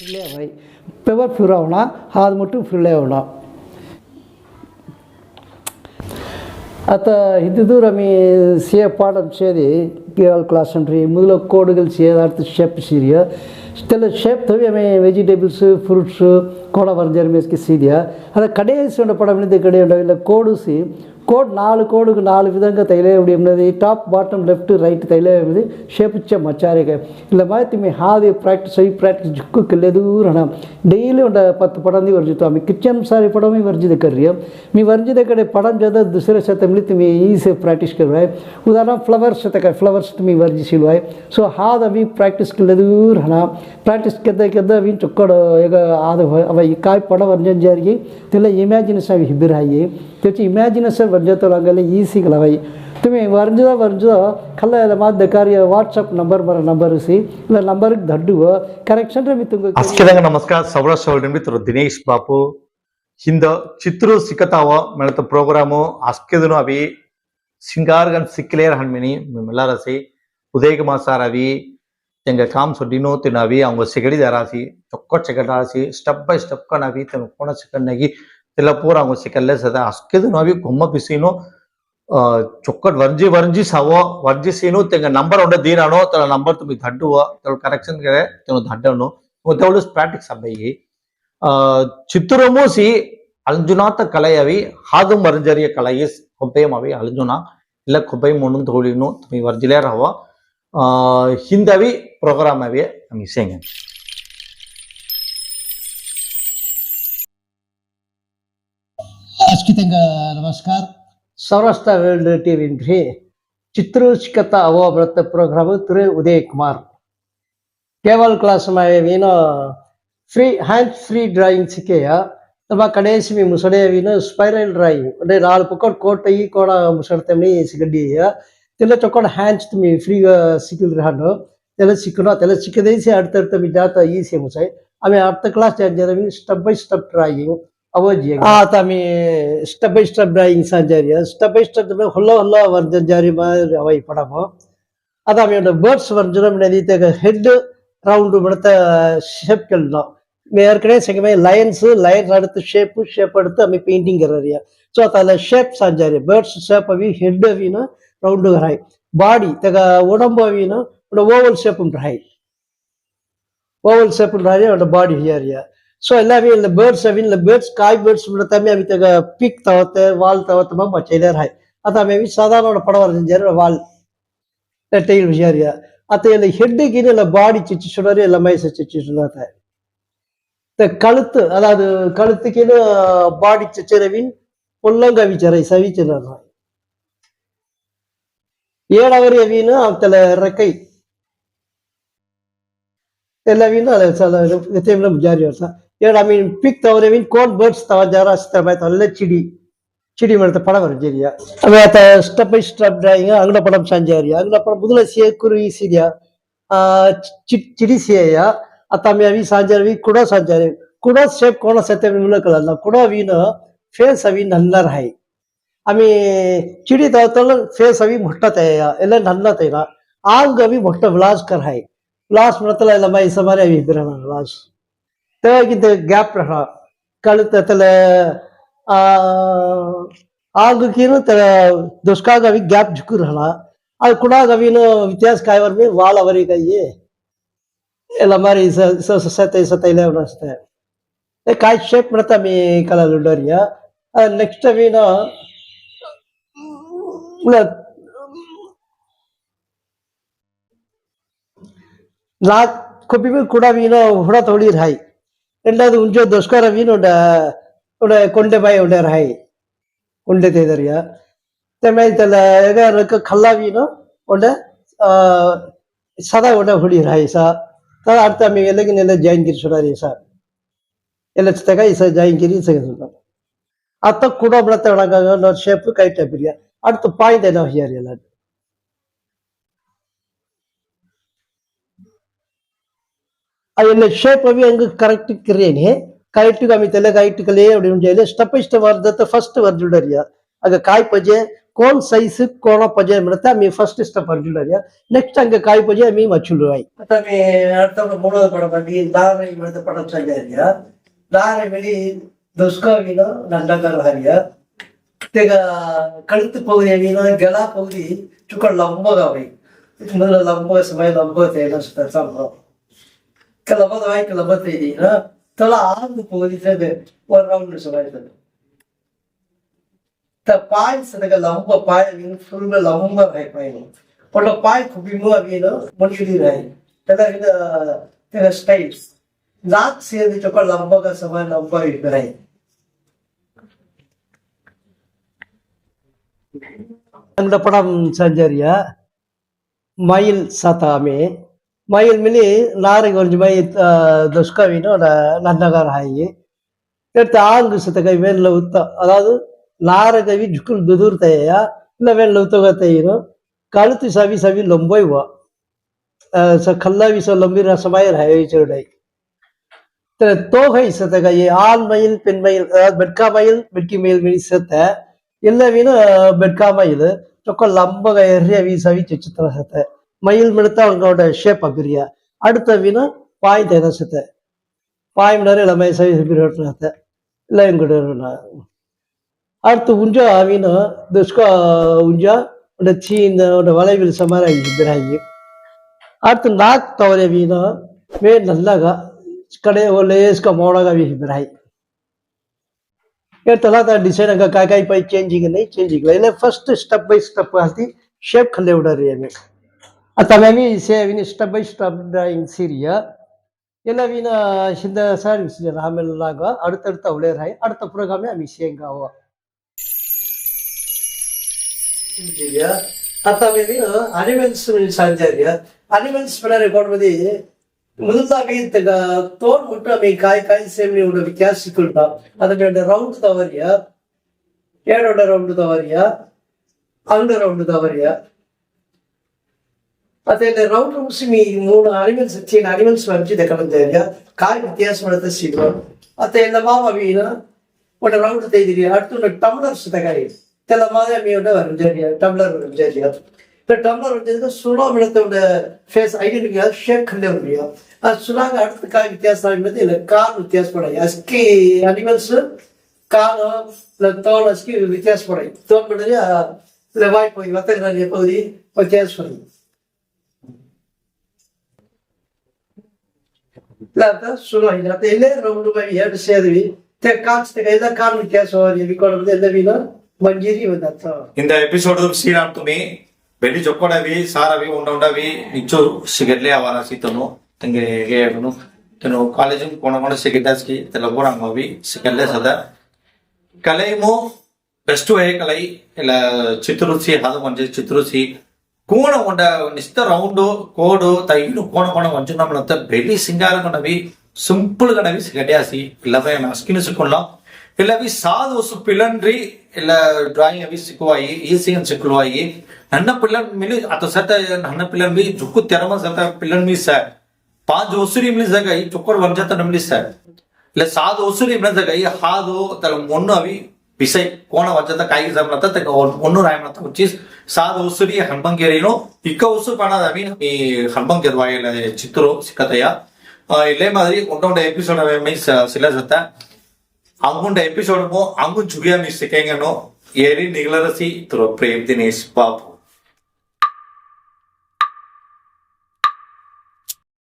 ஃபிலேவை பெவர் ஃபிரோனா அது மட்டும் ஃபிலேவನಾ ಅತ ಇದ್ದಿದ್ದು ರಮಿ ಸೇ ಪಾಠ ಸೇರಿ ಗಿರಾಲ್ ಕ್ಲಾಸ್ ಅಂಟ್ರಿ ಮೊದಲ ಕೋಡ್ಗಳು ಸೇದಾಡ್ತ ಶೇಪ್ ಸೀರಿಯ ಇಷ್ಟೆಲ್ಲ ಶೇಪ್ ತವಿ ಆಮೇಲೆ ವೆಜಿಟೇಬಲ್ಸ್ ಫ್ರೂಟ್ಸು ಕೋಣ ವರ್ಜರ್ ಮೇಸ್ಗೆ ಸೀರಿಯ ಅದ ಕಡೆ ಸೊಂಡ ಪಡ ಕಡೆ ಇಲ್ಲ ಕೋಡು ಸಿ కోడ్ నాలుగు కోడుకు నాలుగు విధంగా తైలయముడి ఉన్నది టాప్ బాటమ్ లెఫ్ట్ రైట్ తైలయముడి షేపిచ్చే మచ్చారిగా ఇలా మాతి మీ హాది ప్రాక్టీస్ ఈ ಪ್ರಾಕ್ಟಿಸ್ ಜಿಕ್ಕಕ್ಕೆ ಎಲೆದೂರಣ ಡೈಲಿ ಒಂದು ಪತ್ತು ಪಡಂದಿ ವರ್ಜಿತು ಆಮೇಲೆ ಕಿಚನ್ ಸಾರಿ ಪಡಮಿ ವರ್ಜಿದೆ ಕರ್ರಿ ಮೀ ವರ್ಜಿದ ಕಡೆ ಪಡಮ್ ಜದ ದುಸರೆ ಸತ ಮಿಳಿತು ಮೀ ಈಸಿ ಪ್ರಾಕ್ಟಿಸ್ ಕರ್ವಾಯ್ ಉದಾಹರಣ ಫ್ಲವರ್ಸ್ ಸತ ಕೈ ಫ್ಲವರ್ಸ್ ಮೀ ವರ್ಜಿಸಿಲ್ವಾಯ್ ಸೊ ಹಾದ ಮೀ ಪ್ರಾಕ್ಟಿಸ್ ಕೆಲೆದೂರಣ ಪ್ರಾಕ್ಟಿಸ್ ಕೆದ್ದ ಕೆದ್ದ ಮೀನ್ ಚೊಕ್ಕಡ ಈಗ ಆದ ಅವ ಕಾಯಿ ಪಡ ವರ್ಜನ್ ಜಾರಿಗೆ ತಿಲ್ಲ ಇಮ್ಯಾಜಿನೇಷನ್ ಅವಿ ಹಿಬ್ಬಿರಾಯಿ त्याची इमॅजिनेशन वर्जतो लागले ही सिगलावाई तुम्ही ವರ್ಜದ ವರ್ಜದ ಕಲ್ಲ ಎಲ್ಲ ಮಾದ ಕಾರ್ಯ ವಾಟ್ಸಪ್ ನಂಬರ್ ಬರ ನಂಬರ್ ಸಿ ಇಲ್ಲ ನಂಬರ್ ದಡ್ಡುವ ಕರೆಕ್ಷನ್ ರೇ ಮಿತ್ತು ಅಸ್ಕಿದಂಗ ನಮಸ್ಕಾರ ಸೌರ ಸೌಲ್ರಿ ಮಿತ್ರ ದಿನೇಶ್ ಬಾಪು ಹಿಂದ ಚಿತ್ರು ಸಿಕ್ಕತಾವ ಮೆಣತ ಪ್ರೋಗ್ರಾಮು ಅಸ್ಕಿದನು ಅವಿ ಸಿಂಗಾರ್ಗನ್ ಸಿಕ್ಕಿಲೇರ್ ಹಣ್ಮಿನಿ ಮೆಲ್ಲಾರ ಸಿ ಉದಯಕುಮಾರ್ சார் ಅವಿ எங்க காம் சொட்டினோ தினாவி அவங்க செகடி தராசி சொக்க செகடாசி ஸ்டெப் பை ஸ்டெப் கனாவி தன் போன செகண்ட் நகி પૂરા હું છે කෙල්ලෙස අස්කෙදනවි කොම්ම පිසිනෝ චොක්කට වර්ජි වර්ජි සව වර්ජි සීනු තෙග නම්බර ඔන්න දීනනෝ තල නම්බර් තුමි දඩ්ඩුවා තල කරක්ෂන් කරේ තන දඩ්ඩනු මොතවලු ස්ප්‍රැටික්ස් අබ්බයි චිත්තරමෝසි அழிஞ்சுனாத்த கலையவி ஹாதும் வர்ஜரிய கலையை கொப்பையும் அவை அழிஞ்சுனா இல்ல கொப்பையும் ஒன்றும் தோழினும் துமி வர்ஜிலே ரவா ஹிந்தவி ப்ரோக்ராம் அவையே நம்ம செய்யுங்க ನಮಗೆ ಸೇಂಗ ಅಸ್ಕಿತಂಗ ನಮಸ್ಕಾರ ಸೌರಾಷ್ಟ್ರ ವರ್ಲ್ಡ್ ಟಿವಿ ರೀ ಚಿತ್ರಶಿಕತ ಅವಾಬ್ರತ ಪ್ರೋಗ್ರಾಮ್ ತಿರು ಉದಯ್ ಕುಮಾರ್ ಕೇವಲ್ ಕ್ಲಾಸ್ ಏನು ಫ್ರೀ హ్యాండ్ ఫ్రీ డ్రాయింగ్ సిక్కేయ తర్వాత కడేసి మీ ముసడే విన స్పైరల్ డ్రాయింగ్ అంటే నాలుగు పక్కన కోట్ అయ్యి కూడా ముసడతామని సిగడ్డి తెల్ల చొక్కడ హ్యాండ్స్ మీ ఫ్రీగా సిక్కులు రాను తెల్ల సిక్కున తెల్ల సిక్కదేసి அடுத்தடுத்த మీ జాత ఈసీ ముసాయి ఆమె అర్థ క్లాస్ చేయాలి స్టెప్ బై స్టెప్ డ్రాయింగ్ ತಾಮಿ ಸ್ಟೆಪ್ ஸ்டெப் ಸ್ಟೆಪ್ ಡ್ರಾಯಿಂಗ್ ಸಂಜಾರಿ ಸ್ಟೆಪ್ ஸ்டெப் ಸ್ಟೆಪ್ ಹುಲ್ಲ ಹುಲ್ಲ வர்ஜன் ಜಾರಿ மாதிரி அவை படமும் அது அவையோட பேர்ட்ஸ் வர்ஜனம் நதித்த ஹெட்டு ரவுண்டு படுத்த ஷேப்கள் தான் ஏற்கனவே செகமே லயன்ஸு லயன்ஸ் அடுத்து ஷேப்பு ஷேப் அடுத்து அமை பெயிண்டிங் கரறியா ஸோ அதில் ஷேப் சாஞ்சாரி பேர்ட்ஸ் ஷேப் அவி ஹெட் அவினா ரவுண்டு ஹாய் பாடி தக உடம்பு அவினா ஓவல் ஷேப்பும் ஹாய் ஓவல் ஷேப்புன்ற ஹாய் அவட பாடி ஹியாரியா ஸோ எல்லாமே இந்த birds birds have in the birds काय बर्ड्स मतलब हमें வால் तक पिक तवत वाल तवत में बचेलर है अतः செஞ்சார் வால் டெயில் விஷயாரியா அத்த இந்த ஹெட்டுக்குன்னு இல்லை பாடி சிச்சு சொன்னார் எல்லாமே சிச்சு சொன்னார். இந்த கழுத்து அதாவது கழுத்துக்கீழே பாடி சிச்சரவின் பொல்லங்கவி சரை சவி சொன்னார். ஏழவர் எவின்னு அத்தல ரெக்கை எல்லா வீடும் அதில் வித்தியம் ஜாரி வருஷம் ಮೀನ್ ಪಿಕ್ ತವರವಿನ್ ಕೋನ್ ಬರ್ಡ್ಸ್ ತವ ಜಾರ ಅಸ್ತ ಬಾಯ್ತು ಅಲ್ಲೇ ಚಿಡಿ ಚಿಡಿ ಮಾಡ್ತಾ ಪಡ ಬರ ಜೇರಿಯ ಆಮೇಲೆ ಆತ ಸ್ಟೆಪ್ ಬೈ ಸ್ಟೆಪ್ ಡ್ರಾಯಿಂಗ್ ಅಂಗಡ ಪಡಂ ಸಂಜಾರಿಯ ಅಂಗಡ ಪಡ ಮೊದಲ ಸಿಯ ಕುರು ಈ ಸಿರಿಯ ಆ ಚಿಡಿ ಸಿಯ ಆತ ಆಮೇಲೆ ಅವಿ ಸಂಜಾರಿ ಕೂಡ ಸಂಜಾರಿ ಕೂಡ ಶೇಪ್ ಕೋಣ ಸತ್ಯ ಮೂಲಕಲ್ಲ ಕೂಡ ಅವಿನ ಫೇಸ್ ಅವಿ ನಲ್ಲರ್ ಹೈ ಆಮಿ ಚಿಡಿ ತವತಲ್ಲ ಫೇಸ್ ಅವಿ ಮೊಟ್ಟ ತಯ ಎಲ್ಲ ನನ್ನ ತೈನ ಆಂಗ್ ಅವಿ ಮೊಟ್ಟ ವಿಲಾಸ್ಕರ್ ಹೈ ಲಾಸ್ಟ್ ಮತ್ತಲ್ಲ ಎಲ್ಲ ಮೈ ಸಮಾರಿ ಅವಿ ಬಿರಣ ಲಾಸ್ಟ್ ತೆವಾಗಿದ್ದ ಗ್ಯಾಪ್ ರಹ ಕಳುತ್ತಲ ಆ ಆಗಕೀನು ತ ದುಷ್ಕಾಗ ಅವಿ ಗ್ಯಾಪ್ ಜುಕು ರಹಣ ಅದು ಕುಡಾಗ ಅವಿನು ವ್ಯತ್ಯಾಸ ಕಾಯವರ್ ಮೇ ವಾಲ್ ಅವರಿಗೆ ಕೈಯೇ ಎಲ್ಲ ಮಾರಿ ಸತೈ ಸತೈಲೆ ಅವನಸ್ತೆ ಕಾಯಿ ಶೇಪ್ ಮಾಡ್ತಾ ಮೀ ಕಲರ್ ಉಂಡೋರಿಯ ನೆಕ್ಸ್ಟ್ ಅವಿನ ನಾಲ್ಕು ಕೊಬ್ಬಿ ಕೂಡ ಮೀನು ಹುಡ ತೊಳಿರ್ ಹಾಯ್ ரெண்டாவது உஞ்சோ தொஸ்காரவின்னு உட கொண்டே பாய் உண்டர் ஹாய். உண்டே தேதரியா தெமாய் தல எக ரக்க கல்லாவினோ உண்ட சதா உட ಹುಡಿ ராய் சார் அடுத்த மீ எல்லக்கு நெல்ல ஜெயங்கிரி சொல்லாரி சார் எல்லச்சு தக இச ஜாயின்கிரி சக சொல்றாங்க அத்த கூட பிரத்த வணக்கம் ஷேப்பு கைட்ட பிரியா அடுத்து பாய்ந்த என்ன ஹியாரி எல்லாரும்? ಅದೆಲ್ಲ ಶೇಪ್ ಅವಿ ಹಂಗೆ ಕರೆಕ್ಟ್ ಕ್ರೇನಿ ಕರೆಕ್ಟ್ ಅಮಿತೆಲ್ಲ ಕರೆಕ್ಟ್ ಕಲೆ ಅಡಿ ಉಂಜಾಯಿಲೆ ಸ್ಟೆಪ್ ಬೈ ಸ್ಟೆಪ್ ವರ್ದತ್ತ ಫಸ್ಟ್ ವರ್ಜುಡರಿಯ ಆಗ ಕಾಯಿ ಪಜೆ ಕೋನ್ ಸೈಜ್ ಕೋಣ ಪಜೆ ಬಿಡುತ್ತೆ ಅಮ್ಮಿ ಫಸ್ಟ್ ಸ್ಟೆಪ್ ವರ್ಜುಡರಿಯ ನೆಕ್ಸ್ಟ್ ಹಂಗೆ ಕಾಯಿ ಪಜೆ ಅಮ್ಮಿ ಮಚ್ಚುಳುರಾಯಿ ಮತ್ತೆ ಅರ್ಥ ಮೂಡೋದು ಪಡ ಬಂದು ದಾರ ಬೆಳೆದ ಪಡ ಸಂಜಾರಿಯ ದಾರ ಬೆಳಿ ದುಷ್ಕಾವಿನ நண்டகராரிய தெக கழுத்து பகுதி அப்படின்னா கெலா பகுதி சுக்க லம்பகாவை முதல்ல லம்ப சுமை லம்ப தேவை சொல்றோம் கிளம்பது வாய் கிளம்பது செய்தீங்கன்னா தலை ஆறு பகுதி சேர்ந்து ஒரு ரவுண்ட் சொல்லிருந்தது த பாய் சதக லம்ப பாய் ஃபுல்ல லம்ப பாய் பயணும் பொண்ண பாய் குபிமோ அப்படின்னு முடிச்சுடி ராய் தெல்லாம் இந்த ஸ்டைல்ஸ் நாக் சேர்ந்து சொக்க லம்பக சம லம்ப இருக்கிறாய் அந்த படம் செஞ்சாரியா? மயில் சதாமே. மயில் மினி நாரை கொஞ்சம் மೈ துஷ்கவினோ நன்னகர் ಹಾಯಿ எடுத்து ஆங்கு சத்தகை வேன்ல உத்த அதாவது நாரகவி ஜுக்குல் துதுர்த்தையா இல்ல வேன்ல உத்தகத்தையினோ கழுத்து சவி சவி லொம்பொய்வா கல்லாவி சொ லொம்பி ரசமாயர் ஹை சொல்டை தோகை சத்தகை ஆண் மயில் பெண் மயில் அதாவது பெட்கா மயில் பெட்கி மயில் மினி சத்த ಎಲ್ಲವಿನ ಬೆಡ್ಕಾ ಮೈಲ್ ಚೊಕ್ಕ ಲಂಬಗ ಎರ್ರಿಯ ವೀಸವಿ ಚಿತ್ರ ಸತೆ மயில் மெடுத்தா அவங்களோட ஷேப் அபிரியா அடுத்த வினா பாய் தேனசத்தை பாய் மணர் இளமை சபிரோட்டத்தை இல்லை எங்கிட்ட அடுத்து உஞ்சா ஆவினா துஷ்கா உஞ்சா உட சீ இந்த வளைவில் சமார பிராயி அடுத்து நாக் தவறை வீணா மே நல்லகா ಕಡೆ ಲೇಸ್ಕ ಮೋಡಾಗಿ ಬಿರಾಯಿ ಹೇಳ್ತಲ್ಲ ತ ಡಿಸೈನ್ ಹಂಗ ಕಾಯಿ ಕಾಯಿ ಪೈ ಚೇಂಜಿಂಗ್ ನೈ ಚೇಂಜಿಂಗ್ ಇಲ್ಲ ಫಸ್ಟ್ ಸ್ಟೆಪ್ ಬೈ ಸ್ಟೆಪ್ ಹಾಕಿ ಶೇಪ್ ಖಲ್ಲೆ ಉಡಾರಿ ಅಮೇಲೆ තමයි සේවිනි ස්ටබයි ස්ටබ් ඩයින් සිරිය එලවින සිද සෑන් විසිය රහමල්ලාග අඩතර්ත උලේරයි අඩත පුරගම විශයෙන්ගාව ಅರ್ಥವೇನು ಅನಿಮಲ್ಸ್ ಸಂಚಾರಿಯ ಅನಿಮಲ್ಸ್ ಮೇಲೆ ರೆಕಾರ್ಡ್ ಮದಿ ಮುದುತಾಗಿ ತಗ ತೋರ್ ಮುಟ್ಟು ಅಮಿ ಕಾಯಿ ಕಾಯಿ ಸೇಮನಿ ಉಡ ವಿಕಾಸ್ ಸಿಕ್ಕುಲ್ಟ ಅದಕ್ಕೆ ರೌಂಡ್ ತವರಿಯ ಎರಡೊಡ ರೌಂಡ್ ತವರಿಯ ಅಂಡ ರೌಂಡ್ ತವರಿಯ ಮತ್ತೆ ರೌಂಡ್ ಮುಗಿಸಿ ಮೀ ಮೂರು ಅನಿಮಲ್ಸ್ ಚೀನ ಅನಿಮಲ್ಸ್ வரைஞ்சி கலந்தாரியா காய் வித்தியாசமான சீக்கிரம் அத்த ಎಲ್ಲ ಮಾವ ಮೀನ ಒಂದು ರೌಂಡ್ ತೆಗೆದಿರಿ அடுத்து ಟಮ್ಲರ್ಸ್ ತಗಾರಿ தெல்ல மாதிரி அம்மியோட வரைஞ்சாரியா டம்ளர் வரைஞ்சாரியா இந்த டம்ளர் வரைஞ்சதுக்கு சுடா மிடத்தோட ஃபேஸ் ஐடென்டிஃபிகா ஷேப் கண்டே முடியும் அது சுடாங்க அடுத்த காய் வித்தியாசம் என்பது இல்லை கால் வித்தியாசப்படும் அஸ்கி அனிமல்ஸ் காலம் இல்லை தோல் அஸ்கி வித்தியாசப்படும் தோல் பண்ணது இல்லை வாய் போய் வத்தக பகுதி లేదా సునాయి లేకపోతే వెళ్ళే రెండు ఏడు సేదివి ಕಾಣಿಸ್ತಿಗ ಎಲ್ಲ ಕಾರಣಕ್ಕೆ ಸೋರಿ ವಿಕೋಡೋದು ಎಲ್ಲ ಮೀನು ಮಂಜೀರಿ ಬಂದತ್ತ ಇಂದ ಎಪಿಸೋಡ್ ಶ್ರೀರಾಮ್ ತುಮಿ ಬೆಳ್ಳಿ ಜೊಕ್ಕೊಡವಿ ಸಾರವಿ ಉಂಡವಿ ಇಂಚೂರು ಸಿಗಡ್ಲೆ ಅವರ ಸೀತನು ತಂಗೆ ಹೇಗನು ತನು ಕಾಲೇಜು ಕೊಣಕೊಂಡ ಸಿಗಿದ್ದಾಸ್ಕಿ ತೆಲಗೂರ ಅಂಗವಿ ಸಿಗಲ್ಲೇ ಸದ ಕಲೆಯು ಬೆಸ್ಟ್ ವೇ ಕಲೈ ಇಲ್ಲ ಚಿತ್ರಸಿ ಹಾದು ಮಂಜಿ ಚಿತ್ರಸಿ ಕೋಣ ಒಂಡ ನಿಸ್ತ ರೌಂಡು ಕೋಡು ತೈನು ಕೋಣ ಕೋಣ ಮಂಜು ನಮ್ಮಳಂತ ಬೆಳಿ ಸಿಂಗಾರ ಕಣವಿ ಸಿಂಪಲ್ ಕಣವಿ ಸಿಗಡ್ಯಾಸಿ ಇಲ್ಲವೇ ಅಸ್ಕಿನ ಸಿಕ್ಕೊಳ್ಳೋ ಇಲ್ಲವಿ ಸಾಧು ವಸ್ತು ಪಿಲನ್ರಿ ಇಲ್ಲ ಡ್ರಾಯಿಂಗ್ ಅವಿ ಸಿಕ್ಕುವಾಯಿ ಈಸಿ ಅಂತ ಸಿಕ್ಕುವಾಯಿ ನನ್ನ ಪಿಲ್ಲನ್ ಮಿಲಿ ಅತ ಸತ ನನ್ನ ಪಿಲ್ಲನ್ ಬಿ ಜುಕ್ಕು ತೆರಮ ಸತ ಪಿಲ್ಲನ್ ಮಿ ಸರ್ ಪಾಂಚ್ ವಸುರಿ ಮಿಲಿ ಜಗ ಈ ಚೊಕ್ಕರ್ ವಂಜತ ನಮ್ಲಿ ಸರ್ ಇಲ್ಲ ಸಾಧು ವಸುರಿ ಮಿಲ ಜಗ ಈ ಹಾದು ತಲ ಮೊನ್ನು ಅವಿ ಬಿಸೈ ಕೋಣ ವಂಜತ ಕಾಯಿ ಜಮ್ಲತ ತಗ ಒನ್ನು ರಾಯಮತ ಉಚಿಸ್ ಸಾಧು ವಸುರಿ ಹಣ್ಬಂಗೇರಿನು ಇಕ್ಕ ವಸು ಪಣದ ಅವಿ ಈ ಹಣ್ಬಂಗೇರ್ ವಾಯಿಲ ಚಿತ್ರು ಸಿಕ್ಕತಯ್ಯ ಇಲ್ಲೇ ಮಾದರಿ ಒಂದೊಂದು ಎಪಿಸೋಡ್ ಅವೆ ಮೀಸ್ ಸಿಲಸತ್ತ ಅಂಗುಂಡ ಎಪಿಸೋಡ್ ಮೋ ಅಂಗು ಜುಗಿಯ ಮೀಸ್ ಸಿಕ್ಕಂಗನು ಏರಿ ನಿಗಲರಸಿ ತುರೋ ಪ್ರೇಮ್ ದಿನೇಶ್ ಬಾಬು